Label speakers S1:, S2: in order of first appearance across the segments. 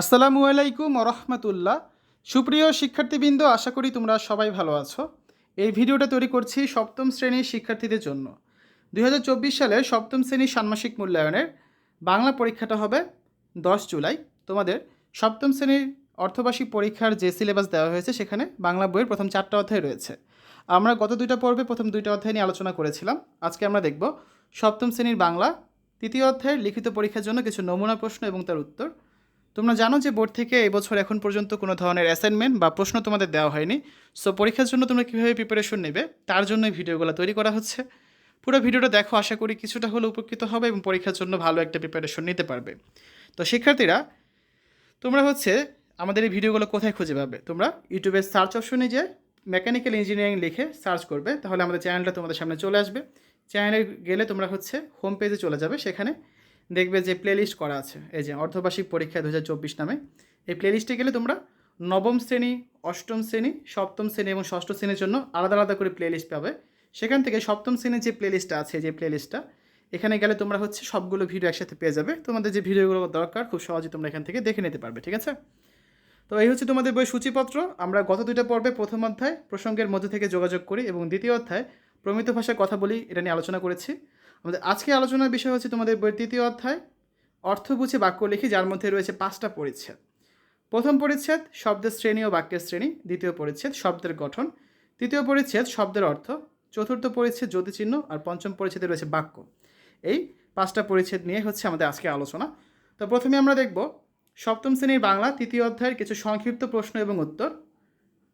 S1: আসসালামু আলাইকুম রহমতুল্লাহ সুপ্রিয় শিক্ষার্থীবৃন্দ, আশা করি তোমরা সবাই ভালো আছো। এই ভিডিওটা তৈরি করছি সপ্তম শ্রেণির শিক্ষার্থীদের জন্য। দু হাজার চব্বিশ সালে সপ্তম শ্রেণির ষান্মাসিক মূল্যায়নের বাংলা পরীক্ষাটা হবে দশ জুলাই। তোমাদের সপ্তম শ্রেণির অর্থবার্ষিক পরীক্ষার যে সিলেবাস দেওয়া হয়েছে সেখানে বাংলা বইয়ের প্রথম চারটা অধ্যায় রয়েছে। আমরা গত দুইটা পর্বে প্রথম দুইটা অধ্যায় নিয়ে আলোচনা করেছিলাম। আজকে আমরা দেখব সপ্তম শ্রেণির বাংলা তৃতীয় অধ্যায়ের লিখিত পরীক্ষার জন্য কিছু নমুনা প্রশ্ন এবং তার উত্তর। তোমরা জানো যে বোর্ড থেকে এবছর এখন পর্যন্ত কোনো ধরনের অ্যাসাইনমেন্ট বা প্রশ্ন তোমাদের দেওয়া হয়নি। সো পরীক্ষার জন্য তোমরা কীভাবে প্রিপারেশন নেবে, তার জন্য ভিডিওগুলো তৈরি করা হচ্ছে। পুরো ভিডিওটা দেখো, আশা করি কিছুটা হলে উপকৃত হবে এবং পরীক্ষার জন্য ভালো একটা প্রিপারেশন নিতে পারবে। তো, শিক্ষার্থীরা, তোমরা হচ্ছে আমাদের এই ভিডিওগুলো কোথায় খুঁজে পাবে? তোমরা ইউটিউবের সার্চ অপশনে যে মেকানিক্যাল ইঞ্জিনিয়ারিং লিখে সার্চ করবে, তাহলে আমাদের চ্যানেলটা তোমাদের সামনে চলে আসবে। চ্যানেলে গেলে তোমরা হচ্ছে হোম পেজে চলে যাবে, সেখানে দেখবে যে প্লেলিস্ট করা আছে। এই যে অর্ধবার্ষিক পরীক্ষা দু হাজার চব্বিশ নামে। এই প্লেলিস্টে গেলে তোমরা নবম শ্রেণি, অষ্টম শ্রেণি, সপ্তম শ্রেণি এবং ষষ্ঠ শ্রেণির জন্য আলাদা আলাদা করে প্লেলিস্ট পাবে। সেখান থেকে সপ্তম শ্রেণির যে প্লেলিস্টটা আছে, যে প্লেলিস্টটা এখানে গেলে তোমরা হচ্ছে সবগুলো ভিডিও একসাথে পেয়ে যাবে। তোমাদের যে ভিডিওগুলো দরকার, খুব সহজে তোমরা এখান থেকে দেখে নিতে পারবে, ঠিক আছে? তো এই হচ্ছে তোমাদের বই সূচিপত্র। আমরা গত দুইটা পর্বে প্রথম অধ্যায় প্রসঙ্গের মধ্যে থেকে যোগাযোগ করি এবং দ্বিতীয় অধ্যায় প্রমিত ভাষায় কথা বলি, এটা নিয়ে আলোচনা করেছি। আমাদের আজকে আলোচনার বিষয় হচ্ছে তোমাদের বইয়ের তৃতীয় অধ্যায়, অর্থ বুঝে বাক্য লিখি, যার মধ্যে রয়েছে পাঁচটা পরিচ্ছেদ। প্রথম পরিচ্ছেদ, শব্দের শ্রেণি ও বাক্যের শ্রেণি। দ্বিতীয় পরিচ্ছেদ, শব্দের গঠন। তৃতীয় পরিচ্ছেদ, শব্দের অর্থ। চতুর্থ পরিচ্ছেদ, জ্যোতিচিহ্ন। আর পঞ্চম পরিচ্ছেদে রয়েছে বাক্য। এই পাঁচটা পরিচ্ছেদ নিয়ে হচ্ছে আমাদের আজকে আলোচনা। তো প্রথমে আমরা দেখব, সপ্তম শ্রেণির বাংলা তৃতীয় অধ্যায়ের কিছু সংক্ষিপ্ত প্রশ্ন এবং উত্তর।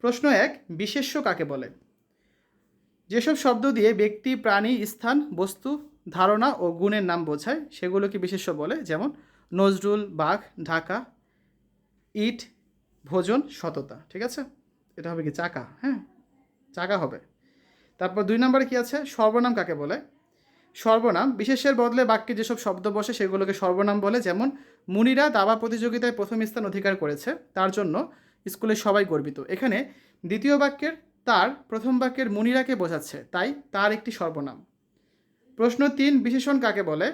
S1: প্রশ্ন এক, বিশেষ্য কাকে বলে? যেসব শব্দ দিয়ে ব্যক্তি, প্রাণী, স্থান, বস্তু ধারণা ও গুণের নাম বোঝায়। সেগুলোকে বিশেষ্য বলে, যেমন নজরুল, বাঘ, ঢাকা, ইট, ভোজন, সততা। ঠিক আছে? এটা হবে কি? চাকা। হ্যাঁ? চাকা হবে। তারপর দুই নম্বরে কি আছে? সর্বনাম কাকে বলে? সর্বনাম। বিশেষের বদলে বাক্যে যেসব শব্দ বসে, সেগুলোকে সর্বনাম বলে। যেমন, মুনিরা দাবা প্রতিযোগিতায় প্রথম স্থান অধিকার করেছে। তার জন্য স্কুলে সবাই গর্বিত। এখানে দ্বিতীয় বাক্যের তার প্রথম বাক্যের মুনিরাকে বোঝাচ্ছে। তাই তার একটি সর্বনাম। প্রশ্ন তিন, বিশেষণ কাকে বলে?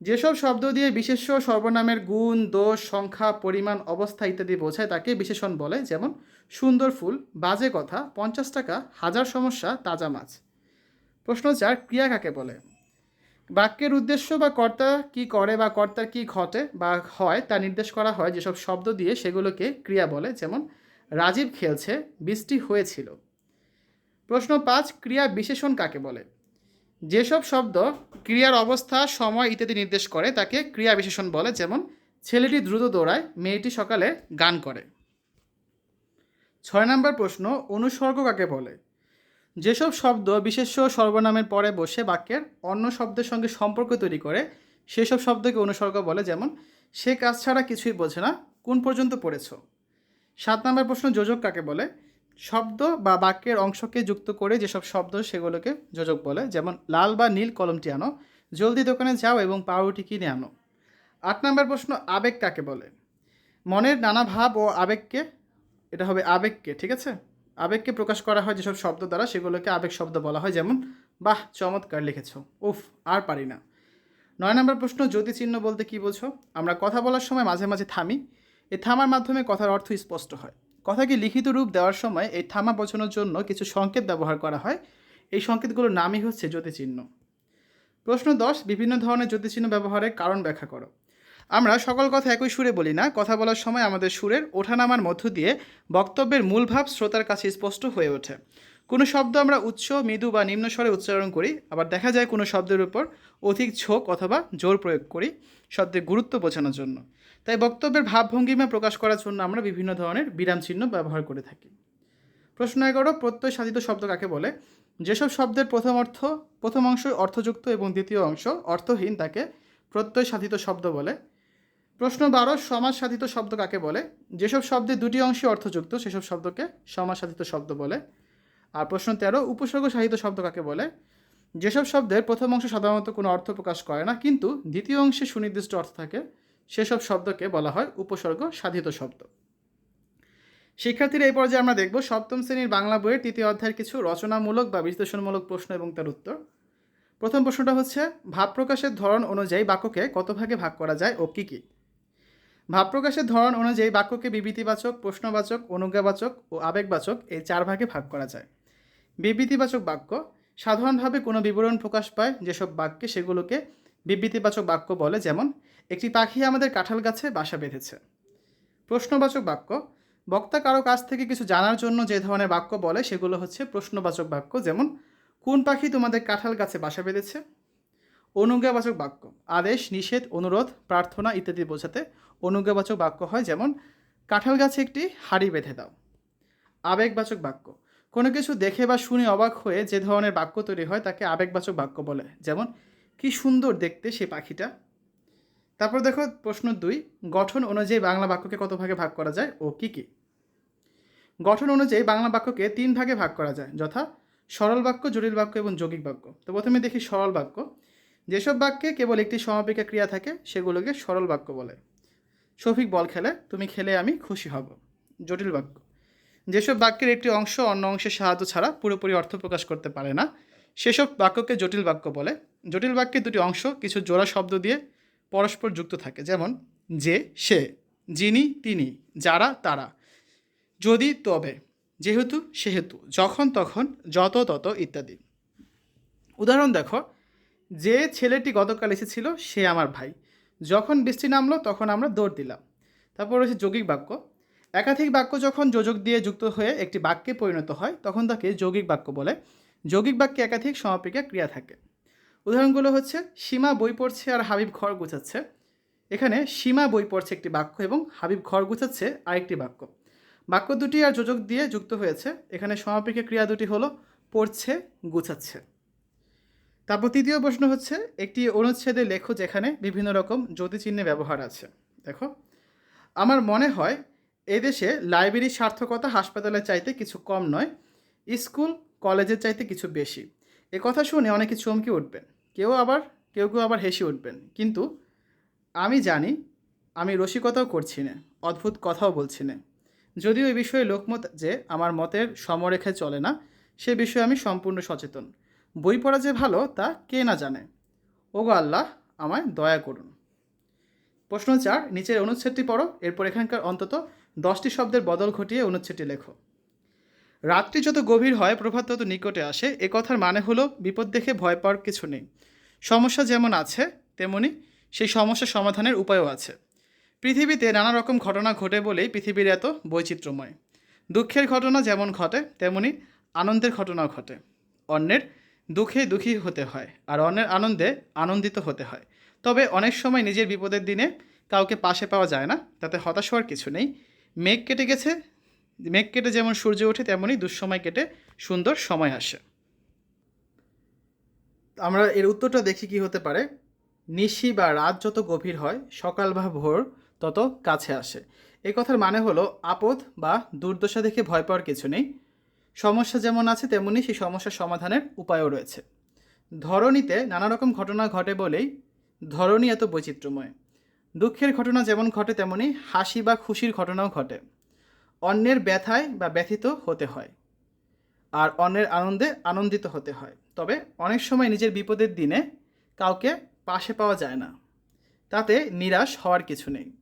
S1: যেসব শব্দ দিয়ে বিশেষ্য সর্বনামের গুণ, দোষ, সংখ্যা, পরিমাণ, অবস্থা ইত্যাদি বোঝায়, তাকে বিশেষণ বলে। যেমন, সুন্দর ফুল, বাজে কথা, পঞ্চাশ টাকা, হাজার সমস্যা, তাজা মাছ। প্রশ্ন চার, ক্রিয়া কাকে বলে? বাক্যের উদ্দেশ্য বা কর্তা কি করে বা কর্তার কি ঘটে বা হয়, তা নির্দেশ করা হয় যেসব শব্দ দিয়ে সেগুলোকে ক্রিয়া বলে। যেমন, রাজীব খেলছে, বৃষ্টি হয়েছিল। প্রশ্ন পাঁচ, ক্রিয়া বিশেষণ কাকে বলে? যেসব শব্দ ক্রিয়ার অবস্থা, সময় ইত্যাদি নির্দেশ করে, তাকে ক্রিয়া বিশেষণ বলে। যেমন, ছেলেটি দ্রুত দৌড়ায়, মেয়েটি সকালে গান করে। ছয় নম্বর প্রশ্ন, অনুসর্গ কাকে বলে? যেসব শব্দ বিশেষ্য সর্বনামের পরে বসে বাক্যের অন্য শব্দের সঙ্গে সম্পর্ক তৈরি করে, সেসব শব্দকে অনুসর্গ বলে। যেমন, সে কাজ ছাড়া কিছুই বোঝে না, কোন পর্যন্ত পড়েছ? সাত নম্বর প্রশ্ন, যোজক কাকে বলে? শব্দ বা বাক্যের অংশকে যুক্ত করে যেসব শব্দ সেগুলোকে যোজক বলে, যেমন লাল বা নীল কলমটি আনো, জলদি দোকানে যাও এবং পাউরুটি কিনে আনো। আট নম্বর প্রশ্ন, আবেগ কাকে বলে? মনের নানা ভাব ও আবেগকে, এটা হবে আবেগকে, ঠিক আছে? আবেগকে প্রকাশ করা হয় যেসব শব্দ দ্বারা, সেগুলোকে আবেগ শব্দ বলা হয়, যেমন, বাহ, চমৎকার লিখেছ, উফ, আর পারি না। নয় নম্বর প্রশ্ন জ্যোতি চিহ্ন বলতে কী বোঝো? আমরা কথা বলার সময় মাঝে মাঝে থামি। এ থামার মাধ্যমে কথার অর্থ স্পষ্ট হয়। কথাকে লিখিত রূপ দেওয়ার সময় এই থামা বোঝানোর জন্য কিছু সংকেত ব্যবহার করা হয়। এই সংকেতগুলোর নামই হচ্ছে জ্যোতিচিহ্ন। প্রশ্ন দশ, বিভিন্ন ধরনের জ্যোতিচিহ্ন ব্যবহারের কারণ ব্যাখ্যা করো। আমরা সকল কথা একই সুরে বলি না, কথা বলার সময় আমাদের সুরের ওঠানামার মধ্য দিয়ে বক্তব্যের মূল ভাব শ্রোতার কাছে স্পষ্ট হয়ে ওঠে। কোনো শব্দ আমরা উচ্চ মৃদু বা নিম্ন স্বরে উচ্চারণ করি, আবার দেখা যায় কোনো শব্দের উপর অধিক ঝোঁক অথবা জোর প্রয়োগ করি শব্দের গুরুত্ব বোঝানোর জন্য। তাই বক্তব্যের ভাবভঙ্গিমা প্রকাশ করার জন্য আমরা বিভিন্ন ধরনের বিরাম চিহ্ন ব্যবহার করে থাকি। প্রশ্ন এগারো, প্রত্যয় সাধিত শব্দ কাকে বলে? যেসব শব্দের প্রথম অর্থ, প্রথম অংশ অর্থযুক্ত এবং দ্বিতীয় অংশ অর্থহীন তাকে প্রত্যয় সাধিত শব্দ বলে। প্রশ্ন বারো, সমাজ সাধিত শব্দ কাকে বলে? যেসব শব্দে দুটি অংশে অর্থযুক্ত, সেসব শব্দকে সমাজ সাধিত শব্দ বলে। আর প্রশ্ন তেরো, উপসর্গ সাহিত্য শব্দ কাকে বলে? যেসব শব্দের প্রথম অংশ সাধারণত কোনো অর্থ প্রকাশ করে না, কিন্তু দ্বিতীয় অংশে সুনির্দিষ্ট অর্থ থাকে সেসব শব্দকে বলা হয় উপসর্গ সাধিত শব্দ। শিক্ষার্থীরা এই পর্যায়ে আমরা দেখব সপ্তম শ্রেণির বাংলা বইয়ের তৃতীয় অধ্যায়ের কিছু রচনামূলক বা বিশ্লেষণমূলক প্রশ্ন এবং তার উত্তর। প্রথম প্রশ্নটা হচ্ছে, ভাব প্রকাশের ধরন অনুযায়ী বাক্যকে কত ভাগে ভাগ করা যায় ও কী কী? ভাব প্রকাশের ধরন অনুযায়ী বাক্যকে বিবৃতিবাচক, প্রশ্নবাচক, অনুজ্ঞাবাচক ও আবেগবাচক এই চার ভাগে ভাগ করা যায়। বিবৃতিবাচক বাক্য, সাধারণভাবে কোনো বিবরণ প্রকাশ পায় যেসব বাক্যে সেগুলোকে বিবৃতিবাচক বাক্য বলে যেমন, একটি পাখি আমাদের কাঁঠাল গাছে বাসা বেঁধেছে। প্রশ্নবাচক বাক্য, বক্তা কারও কাছ থেকে কিছু জানার জন্য যে ধরনের বাক্য বলে, সেগুলো হচ্ছে প্রশ্নবাচক বাক্য। যেমন, কোন পাখি তোমাদের কাঁঠাল গাছে বাসা বেঁধেছে? অনুজ্ঞাবাচক বাক্য, আদেশ, নিষেধ, অনুরোধ, প্রার্থনা ইত্যাদি বোঝাতে অনুজ্ঞাবাচক বাক্য হয় যেমন, কাঁঠাল গাছে একটি হাড়ি বেঁধে দাও। আবেগবাচক বাক্য, কোনো কিছু দেখে বা শুনে অবাক হয়ে যে ধরনের বাক্য তৈরি হয়, তাকে আবেগবাচক বাক্য বলে। যেমন কি সুন্দর দেখতে সে পাখিটা। তারপর দেখো প্রশ্ন দুই, গঠন অনুযায়ী বাংলা বাক্যকে কত ভাগে ভাগ করা যায় ও কি কি? গঠন অনুযায়ী বাংলা বাক্যকে তিন ভাগে ভাগ করা যায়, যথা সরল বাক্য, জটিল বাক্য এবং যৌগিক বাক্য। তো প্রথমে দেখি সরল বাক্য। যেসব বাক্যে কেবল একটি সমাপিকা ক্রিয়া থাকে, সেগুলোকে সরল বাক্য বলে। শফিক বল খেলে, তুমি খেলে আমি খুশি হব। জটিল বাক্য। যেসব বাক্যের একটি অংশ অন্য অংশের সাহায্য ছাড়া পুরোপুরি অর্থ প্রকাশ করতে পারে না, সেসব বাক্যকে জটিল বাক্য বলে। জটিল বাক্যের দুটি অংশ কিছু জোড়া শব্দ দিয়ে পরস্পর যুক্ত থাকে, যেমন যে, সে, যিনি, তিনি, যারা, তারা। যদি, তবে, যেহেতু, সেহেতু, যখন, তখন, যত, তত ইত্যাদি। উদাহরণ দেখো, যে ছেলেটি গতকাল এসেছিল, সে আমার ভাই। যখন বৃষ্টি নামলো, তখন আমরা দৌড় দিলাম। তারপর রয়েছে যৌগিক বাক্য। একাধিক বাক্য যখন যোজক দিয়ে যুক্ত হয়ে একটি বাক্যে পরিণত হয়, তখন তাকে যৌগিক বাক্য বলে। যৌগিক বাক্যে একাধিক সমাপিকা ক্রিয়া থাকে। উদাহরণগুলো হচ্ছে, সীমা বই পড়ছে আর হাবিব ঘর গুছাচ্ছে। এখানে সীমা বই পড়ছে একটি বাক্য এবং হাবিব ঘর গুছাচ্ছে আরেকটি বাক্য। বাক্য দুটি আর যোজক দিয়ে যুক্ত হয়েছে। এখানে সমাপিকা ক্রিয়া দুটি হলো, পড়ছে, গুছাচ্ছে। তারপর তৃতীয় প্রশ্ন হচ্ছে, একটি অনুচ্ছেদে লেখো যেখানে বিভিন্ন রকম জ্যোতিচিহ্নের ব্যবহার আছে। দেখো, আমার মনে হয়, এদেশে লাইব্রেরির সার্থকতা হাসপাতালের চাইতে কিছু কম নয়, স্কুল, কলেজের চাইতে কিছু বেশি। এ কথা শুনে অনেকে চমকে উঠবেন। কেউ আবার, কেউ কেউ আবার হেসে উঠবেন। কিন্তু আমি জানি, আমি রসিকতাও করছি না, অদ্ভুত কথাও বলছি না। যদিও এই বিষয়ে লোকমত যে আমার মতের সমরেখায় চলে না, সে বিষয়ে আমি সম্পূর্ণ সচেতন। বই পড়া যে ভালো, তা কে না জানে? ওগো আল্লাহ, আমায় দয়া করুন। প্রশ্ন চার, নিচের অনুচ্ছেদটি পড়ো, এরপর এখানকার অন্তত দশটি শব্দের বদল ঘটিয়ে অনুচ্ছেদটি লেখো। রাত্রি যত গভীর হয়, প্রভাত তত নিকটে আসে। এ কথার মানে হলো, বিপদ দেখে ভয় পাওয়ার কিছু নেই। সমস্যা যেমন আছে, তেমনি সেই সমস্যা সমাধানের উপায়ও আছে। পৃথিবীতে নানা রকম ঘটনা ঘটে বলেই পৃথিবীর এত বৈচিত্র্যময়। দুঃখের ঘটনা যেমন ঘটে, তেমনি আনন্দের ঘটনাও ঘটে। অন্যের দুঃখে দুঃখী হতে হয়, আর অন্যের আনন্দে আনন্দিত হতে হয়। তবে অনেক সময় নিজের বিপদের দিনে কাউকে পাশে পাওয়া যায় না, তাতে হতাশ হওয়ার কিছু নেই। মেঘ কেটে গেছে মেঘ কেটে যেমন সূর্য ওঠে, তেমনই দুঃসময় কেটে সুন্দর সময় আসে। আমরা এর উত্তরটা দেখি কি হতে পারে। নিশি বা রাত যত গভীর হয়, সকাল বা ভোর তত কাছে আসে। এই কথার মানে হলো আপদ বা দুর্দশা দেখে ভয় পাওয়ার কিছু নেই। সমস্যা যেমন আছে তেমনি সেই সমস্যার সমাধানের উপায়ও রয়েছে। ধরণীতে নানা রকম ঘটনা ঘটে বলেই ধরণী এত বৈচিত্র্যময়। দুঃখের ঘটনা যেমন ঘটে তেমনি হাসি বা খুশির ঘটনাও ঘটে। অন্যের ব্যথায় বা ব্যথিত হতে হয় আর অন্যের আনন্দে আনন্দিত হতে হয়। তবে অনেক সময় নিজের বিপদের দিনে কাউকে পাশে পাওয়া যায় না। তাতে নিরাশ হওয়ার কিছু নেই।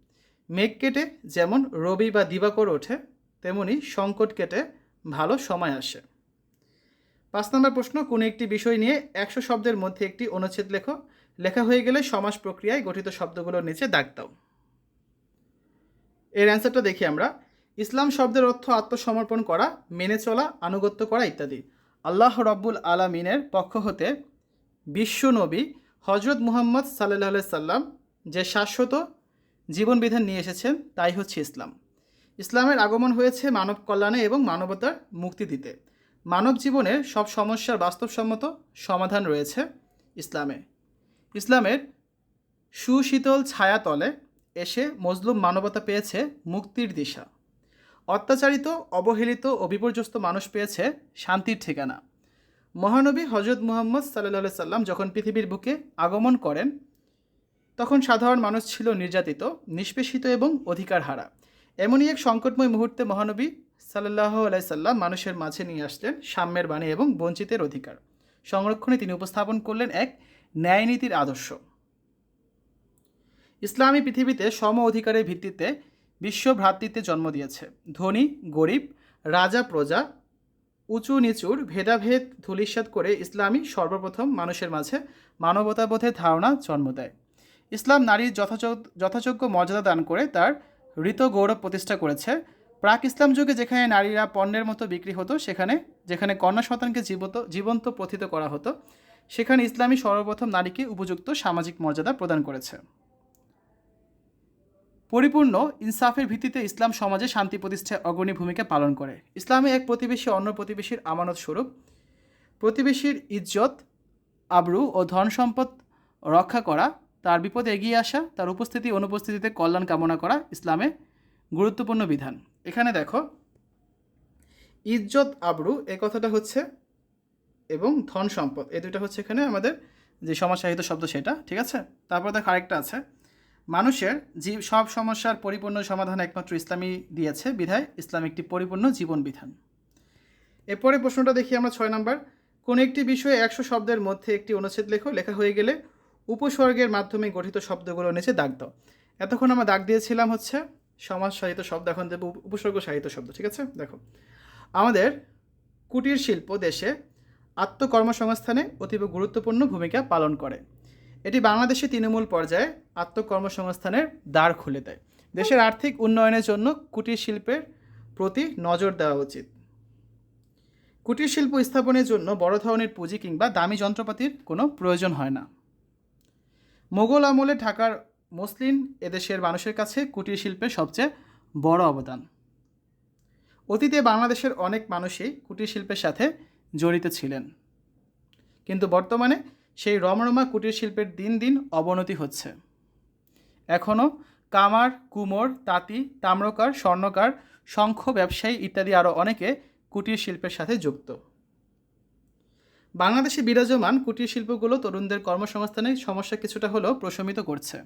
S1: মেঘ কেটে যেমন রবি বা দিবাকর ওঠে, তেমনি সংকট কেটে ভালো সময় আসে। পাঁচ নম্বর প্রশ্ন, কোনো একটি বিষয় নিয়ে একশো শব্দের মধ্যে একটি অনুচ্ছেদ লেখো। লেখা হয়ে গেলে সমাস প্রক্রিয়ায় গঠিত শব্দগুলোর নিচে দাগ দাও। এর অ্যান্সারটা দেখি আমরা। ইসলাম শব্দের অর্থ আত্মসমর্পণ করা, মেনে চলা, আনুগত্য করা ইত্যাদি। আল্লাহ রব্বুল আলামিনের পক্ষ হতে বিশ্ব নবী হজরত মুহাম্মদ সাল্লাহ সাল্লাম যে শাশ্বত জীবনবিধান নিয়ে এসেছেন, তাই হচ্ছে ইসলাম। ইসলামের আগমন হয়েছে মানব কল্যাণে এবং মানবতার মুক্তি দিতে। মানব জীবনের সব সমস্যার বাস্তবসম্মত সমাধান রয়েছে ইসলামে। ইসলামের সুশীতল ছায়াতলে এসে মজলুম মানবতা পেয়েছে মুক্তির দিশা। অত্যাচারিত, অবহেলিত ও বিপর্যস্ত মানুষ পেয়েছে শান্তির ঠিকানা। মহানবী হজরত মুহাম্মদ সাল্লাহ সাল্লাম যখন পৃথিবীর বুকে আগমন করেন, তখন সাধারণ মানুষ ছিল নির্যাতিত, নিষ্পেষিত এবং অধিকার হারা এমনই এক সংকটময় মুহূর্তে মহানবী সাল্লাহ আলাইসাল্লাম মানুষের মাঝে নিয়ে আসলেন সাম্যের বাণী এবং বঞ্চিতের অধিকার। সংরক্ষণে তিনি উপস্থাপন করলেন এক ন্যায়নীতির আদর্শ। ইসলামী পৃথিবীতে সম অধিকারের ভিত্তিতে বিশ্ব ভ্রাতৃত্বে জন্ম দিয়েছে। ধনী, গরিব, রাজা, প্রজা, উঁচু নিচুর, ভেদাভেদ, ধূলিসাৎ করে ইসলামই সর্বপ্রথম মানুষের মাঝে মানবতাবোধের ধারণা জন্ম দেয়। ইসলাম নারীর যথাযোগ্য যথাযোগ্য মর্যাদা দান করে তার ঋত গৌরব প্রতিষ্ঠা করেছে। প্রাক ইসলাম যুগে যেখানে নারীরা পণ্যের মতো বিক্রি হতো, সেখানে, যেখানে কন্যা সন্তানকে জীবত, জীবন্ত প্রথিত করা হতো, সেখানে ইসলামী সর্বপ্রথম নারীকে উপযুক্ত সামাজিক মর্যাদা প্রদান করেছে। পরিপূর্ণ, ইনসাফের ভিত্তিতে ইসলাম সমাজে শান্তি প্রতিষ্ঠায় অগ্রণী ভূমিকা পালন করে। ইসলামে এক প্রতিবেশী, অন্য প্রতিবেশীর আমানত স্বরূপ। প্রতিবেশীর ইজ্জত, আবরু ও ধন সম্পদ রক্ষা করা, তার বিপদে এগিয়ে আসা, তার উপস্থিতি অনুপস্থিতিতে কল্যাণ কামনা করা ইসলামে গুরুত্বপূর্ণ বিধান। এখানে দেখো, ইজ্জত, আবরু এ কথাটা হচ্ছে এবং ধন সম্পদ। এই দুটো হচ্ছে এখানে আমাদের যে সমাজ সাহিত্য শব্দ সেটা, ঠিক আছে? তারপর দেখো আরেকটা আছে। মানুষের জীব, সব সমস্যার পরিপূর্ণ সমাধান একমাত্র ইসলামী দিয়েছে, বিধায় ইসলাম একটি পরিপূর্ণ জীবন বিধান এরপরে প্রশ্নটা দেখি আমরা ছয় নম্বর। কোন একটি বিষয়ে একশো শব্দের মধ্যে একটি অনুচ্ছেদ লেখো, লেখা হয়ে গেলে উপসর্গের মাধ্যমে গঠিত শব্দগুলো নিচে দাগ দাও। এতক্ষণ আমরা দাগ দিয়েছিলাম হচ্ছে সমাজ সাহিত্য শব্দ, এখন দেবো উপ- উপসর্গ সাহিত্য শব্দ, ঠিক আছে? দেখো। আমাদের কুটির শিল্প দেশে আত্মকর্মসংস্থানে অতীব গুরুত্বপূর্ণ ভূমিকা পালন করে। এটি বাংলাদেশে তৃণমূল পর্যায়ে আত্মকর্মসংস্থানের দ্বার খুলে দেয়। দেশের আর্থিক উন্নয়নের জন্য কুটির শিল্পের প্রতি নজর দেওয়া উচিত। কুটির শিল্প স্থাপনের জন্য বড় ধরনের পুঁজি কিংবা দামি যন্ত্রপাতির কোনো প্রয়োজন হয় না। মোগল আমলে ঢাকার মুসলিম এদেশের মানুষের কাছে কুটির শিল্পের সবচেয়ে বড় অবদান। অতীতে বাংলাদেশের অনেক মানুষই কুটির শিল্পের সাথে জড়িত ছিলেন। কিন্তু বর্তমানে সেই রমরমা কুটির শিল্পের দিন দিন অবনতি হচ্ছে। এখনও কামার, কুমোর, তাঁতি, তাম্রকার, স্বর্ণকার, শঙ্খ ব্যবসায়ী ইত্যাদি আরও অনেকে কুটির শিল্পের সাথে যুক্ত। বাংলাদেশে বিরাজমান কুটির শিল্পগুলো তরুণদের কর্মসংস্থানের সমস্যা কিছুটা হলেও প্রশমিত করছে।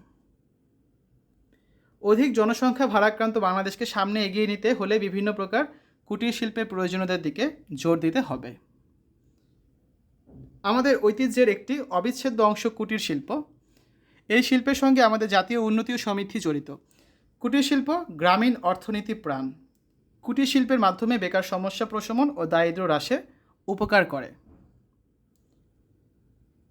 S1: অধিক জনসংখ্যা ভারাক্রান্ত বাংলাদেশকে সামনে এগিয়ে নিতে হলে বিভিন্ন প্রকার কুটির শিল্পের প্রয়োজনীয়তার দিকে জোর দিতে হবে। আমাদের ঐতিহ্যের একটি অবিচ্ছেদ্য অংশ কুটির শিল্প। এই শিল্পের সঙ্গে আমাদের জাতীয় উন্নতি ও সমৃদ্ধি জড়িত। কুটির শিল্প গ্রামীণ অর্থনীতি প্রাণ। কুটির শিল্পের মাধ্যমে বেকার সমস্যা প্রশমন ও দারিদ্র্য হ্রাসে উপকার করে।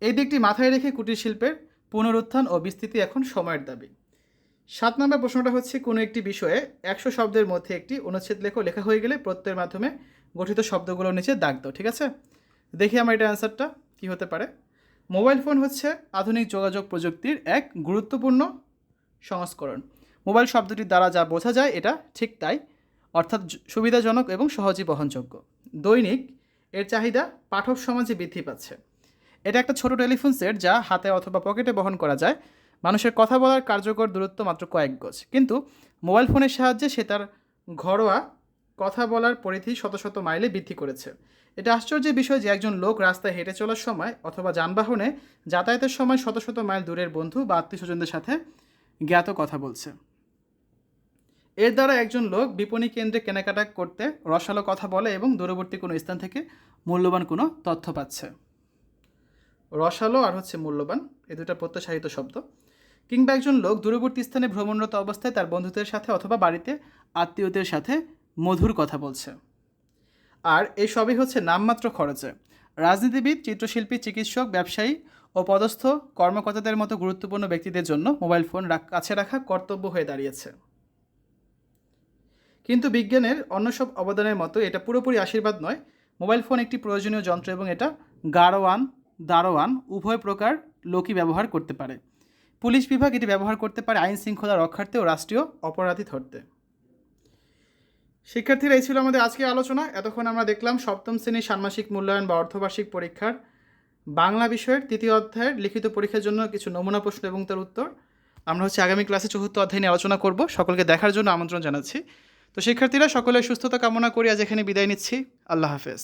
S1: এই দিকটি মাথায় রেখে কুটির শিল্পের পুনরুত্থান ও বিস্তৃতি এখন সময়ের দাবি। সাত নম্বর প্রশ্নটা হচ্ছে, কোনো একটি বিষয়ে একশো শব্দের মধ্যে একটি অনুচ্ছেদ লেখো, লেখা হয়ে গেলে প্রত্যয়ের মাধ্যমে গঠিত শব্দগুলোর নিচে দাগ দাও, ঠিক আছে? দেখি আমার এটা অ্যান্সারটা কী হতে পারে। মোবাইল ফোন হচ্ছে আধুনিক যোগাযোগ প্রযুক্তির এক গুরুত্বপূর্ণ সংস্করণ। মোবাইল শব্দটির দ্বারা যা বোঝা যায় এটা ঠিক তাই, অর্থাৎ সুবিধাজনক এবং সহজেই বহনযোগ্য। দৈনিক এর চাহিদা পাঠক সমাজে বৃদ্ধি পাচ্ছে। এটা একটা ছোট টেলিফোন সেট যা হাতে অথবা পকেটে বহন করা যায়। মানুষের কথা বলার কার্যকর দূরত্ব মাত্র কয়েক গজ। কিন্তু মোবাইল ফোনের সাহায্যে সে তার ঘরোয়া কথা বলার পরিধি শত শত মাইলে বৃদ্ধি করেছে। এটা আশ্চর্যের বিষয় যে একজন লোক রাস্তায় হেঁটে চলার সময় অথবা যানবাহনে যাতায়াতের সময় শত শত মাইল দূরের বন্ধু বা আত্মীয় স্বজনদের সাথে জ্ঞাত কথা বলছে। এর দ্বারা একজন লোক বিপণী কেন্দ্রে কেনাকাটা করতে রসালো কথা বলে এবং দূরবর্তী কোনো স্থান থেকে মূল্যবান কোনো তথ্য পাচ্ছে। রসালো আর হচ্ছে মূল্যবান, এ দুটা প্রত্যাশাহিত শব্দ। কিংবা একজন লোক দূরবর্তী স্থানে ভ্রমণরত অবস্থায় তার বন্ধুদের সাথে অথবা বাড়িতে আত্মীয়দের সাথে মধুর কথা বলছে। আর এই সবই হচ্ছে নামমাত্র খরচে। রাজনীতিবিদ, চিত্রশিল্পী, চিকিৎসক, ব্যবসায়ী ও পদস্থ কর্মকর্তাদের মতো গুরুত্বপূর্ণ ব্যক্তিদের জন্য মোবাইল ফোন কাছে রাখা কর্তব্য হয়ে দাঁড়িয়েছে। কিন্তু বিজ্ঞানের অন্য সব অবদানের মতো এটা পুরোপুরি আশীর্বাদ নয়। মোবাইল ফোন একটি প্রয়োজনীয় যন্ত্র এবং এটা গারোয়ান দারোয়ান উভয় প্রকার লোকই ব্যবহার করতে পারে। পুলিশ বিভাগ এটি ব্যবহার করতে পারে আইন শৃঙ্খলা রক্ষার্থে ও রাষ্ট্রীয় অপরাধী ধরতে। শিক্ষার্থীরা, এই ছিল আমাদের আজকের আলোচনা। এতক্ষণ আমরা দেখলাম সপ্তম শ্রেণির ষান্মাসিক মূল্যায়ন বা অর্ধবার্ষিক পরীক্ষার বাংলা বিষয়ের তৃতীয় অধ্যায়ের লিখিত পরীক্ষার জন্য কিছু নমুনা প্রশ্ন এবং তার উত্তর। আমরা হচ্ছে আগামী ক্লাসে চতুর্থ অধ্যায় নিয়ে আলোচনা করব। সকলকে দেখার জন্য আমন্ত্রণ জানাচ্ছি। তো শিক্ষার্থীরা সকলের সুস্থতা কামনা করি। আজ এখানে বিদায় নিচ্ছি। আল্লাহ হাফেজ।